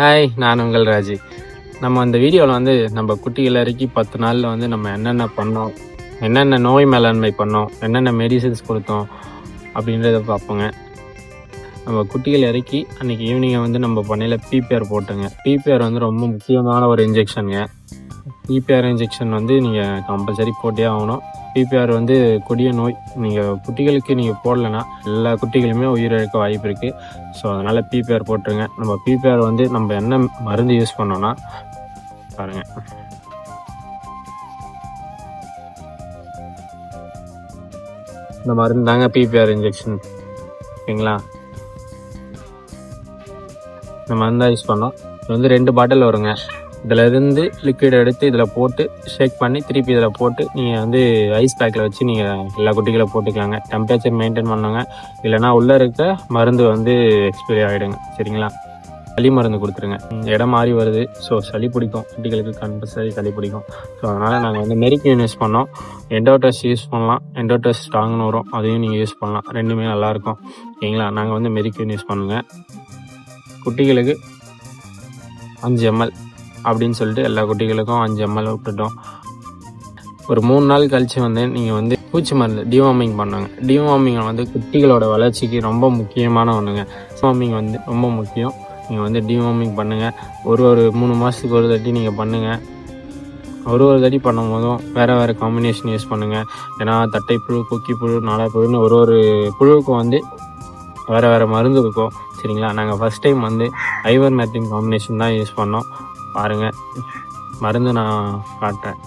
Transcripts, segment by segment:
Hi நான் உங்கள் ராஜி. நம்ம அந்த வீடியோவில் வந்து நம்ம குட்டிகள் இறக்கி பத்து நாளில் வந்து நம்ம என்னென்ன பண்ணோம் என்னென்ன நோய் மேலாண்மை பண்ணோம் என்னென்ன மெடிசின்ஸ் கொடுத்தோம் அப்படின்றத பார்ப்போங்க. நம்ம குட்டிகள் இறக்கி அன்றைக்கி ஈவினிங்கை வந்து நம்ம பண்ணையில் பிபிஆர் போட்டுங்க. பிபிஆர் வந்து ரொம்ப முக்கியமான ஒரு இன்ஜெக்ஷனுங்க பிபிஆர் இன்ஜெக்ஷன் வந்து நீங்கள் கம்பல்சரி போட்டே ஆகணும். பிபிஆர் வந்து கொடிய நோய். நீங்கள் குட்டிகளுக்கு நீங்கள் போடலைன்னா எல்லா குட்டிகளுமே உயிரிழக்க வாய்ப்பு இருக்குது ஸோ அதனால் பிபிஆர் போட்டுருங்க. நம்ம பிபிஆர் வந்து நம்ம என்ன மருந்து யூஸ் பண்ணோன்னா பாருங்கள் இந்த மருந்து தாங்க பிபிஆர் இன்ஜெக்ஷன் ஓகேங்களா? இந்த மருந்து தான் யூஸ் பண்ணோம். இது வந்து ரெண்டு பாட்டில் வருங்க. இதில் இருந்து லிக்விட் எடுத்து இதில் போட்டு ஷேக் பண்ணி திருப்பி இதில் போட்டு நீங்கள் வந்து ஐஸ் பேக்கில் வச்சு நீங்கள் எல்லா குட்டிகளை போட்டுக்கலாங்க. டெம்பரேச்சர் மெயின்டைன் பண்ணுங்க. இல்லைனா உள்ளே இருக்க மருந்து வந்து எக்ஸ்பைரி ஆகிடுங்க சரிங்களா? சளி மருந்து கொடுத்துருங்க. இடம் மாறி வருது. ஸோ சளி பிடிக்கும். குட்டிகளுக்கு கம்பல்சரி சளி பிடிக்கும். ஸோ அதனால் நாங்கள் வந்து மெரிக்கின் யூஸ் பண்ணோம். எண்டோட்டஸ் யூஸ் பண்ணலாம். எண்டோடஸ் ஸ்ட்ராங்னு வரும். அதையும் நீங்கள் யூஸ் பண்ணலாம். ரெண்டுமே நல்லாயிருக்கும் ஓகேங்களா நாங்கள் வந்து மெரிக்கின் யூஸ் பண்ணுங்க. குட்டிகளுக்கு அஞ்சு எம்எல் அப்படின்னு சொல்லிட்டு எல்லா குட்டிகளுக்கும் அஞ்சு எம்எல் விட்டுட்டோம். ஒரு மூணு நாள் கழிச்சு வந்து நீங்கள் வந்து பூச்சி மருந்து டிவார்மிங் பண்ணுங்க. டிவார்மிங் வந்து குட்டிகளோட வளர்ச்சிக்கு ரொம்ப முக்கியமான ஒன்றுங்க டிவார்மிங் வந்து ரொம்ப முக்கியம். நீங்கள் வந்து டிவார்மிங் பண்ணுங்கள் ஒரு ஒரு மூணு மாதத்துக்கு ஒரு தட்டி நீங்கள் பண்ணுங்கள் ஒரு ஒரு தாட்டி பண்ணும்போதும் வேறு வேறு காம்பினேஷன் யூஸ் பண்ணுங்கள் ஏன்னா தட்டை புழு கொக்கி புழு நாடா புழுன்னு ஒரு ஒரு புழுவுக்கும் வந்து வேறு வேறு மருந்து இருக்கும். சரிங்களா? நாங்கள் ஃபஸ்ட் டைம் வந்து ஐவர் மேத்தின் காம்பினேஷன் தான் யூஸ் பண்ணோம். பாருங்கள் மருந்து நான் காட்டுறேன்.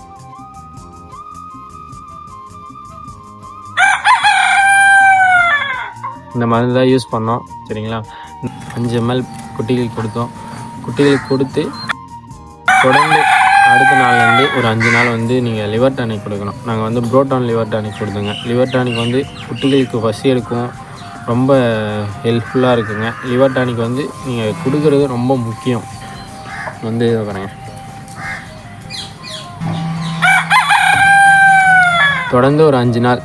இந்த மருந்து தான் யூஸ் பண்ணோம். சரிங்களா? அஞ்சு எம்எல் குட்டிகளுக்கு கொடுத்தோம். குட்டிகளுக்கு கொடுத்து தொடர்ந்து அடுத்த நாள்லேருந்து ஒரு அஞ்சு நாள் வந்து நீங்கள் லிவர் டானிக் கொடுக்கணும். நாங்கள் வந்து புரோட்டான் லிவர் டானிக் கொடுத்தோங்க. லிவர் டானிக் வந்து குட்டிகளுக்கு பசி எடுக்கும். ரொம்ப ஹெல்ப்ஃபுல்லாக இருக்குங்க. லிவர் டானிக் வந்து நீங்கள் கொடுக்கறது ரொம்ப முக்கியம். வந்து பாருங்க. தொடர்ந்து ஒரு அஞ்சு நாள்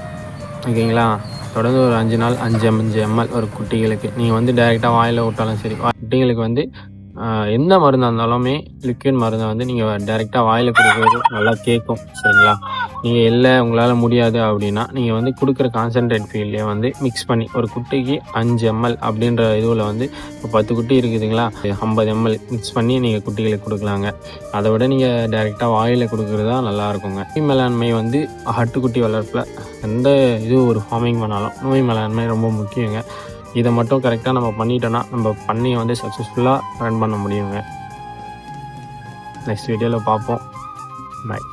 ஓகேங்களா? தொடர்ந்து ஒரு அஞ்சு நாள் அஞ்சு அஞ்சு எம்எல் ஒரு குட்டிகளுக்கு. நீங்கள் வந்து டைரெக்டாக வாயில் விட்டாலும் சரி குட்டிங்களுக்கு வந்து ஆஹ், எந்த மருந்தாக இருந்தாலுமே லிக்விட் மருந்தை வந்து நீங்கள் டைரெக்டாக வாயில் கொடுக்குறது நல்லா கேட்கும் சரிங்களா? நீங்கள் இல்லை உங்களால் முடியாது அப்படின்னா நீங்கள் வந்து கொடுக்குற கான்சன்ட்ரேட் ஃபீல்டே வந்து மிக்ஸ் பண்ணி ஒரு குட்டிக்கு அஞ்சு எம்எல் அப்படின்ற இதுவில் வந்து இப்போ பத்து குட்டி இருக்குதுங்களா? ஐம்பது எம்எல் மிக்ஸ் பண்ணி நீங்கள் குட்டிகளுக்கு கொடுக்கலாங்க. அதை விட நீங்கள் டைரெக்டாக வாயில் கொடுக்குறது தான் நல்லா இருக்குங்க. நோய் மேலாண்மை வந்து ஆட்டுக்குட்டி வளர்ப்பில் எந்த இது ஒரு ஃபார்மிங் பண்ணாலும் நோய் மேலாண்மை ரொம்ப முக்கியங்க. இதை மட்டும் கரெக்டாக நம்ம பண்ணிட்டோன்னா நம்ம பண்ணையை வந்து சக்ஸஸ்ஃபுல்லாக ரன் பண்ண முடியுங்க. நெக்ஸ்ட் வீடியோவில் பார்ப்போம். பாய்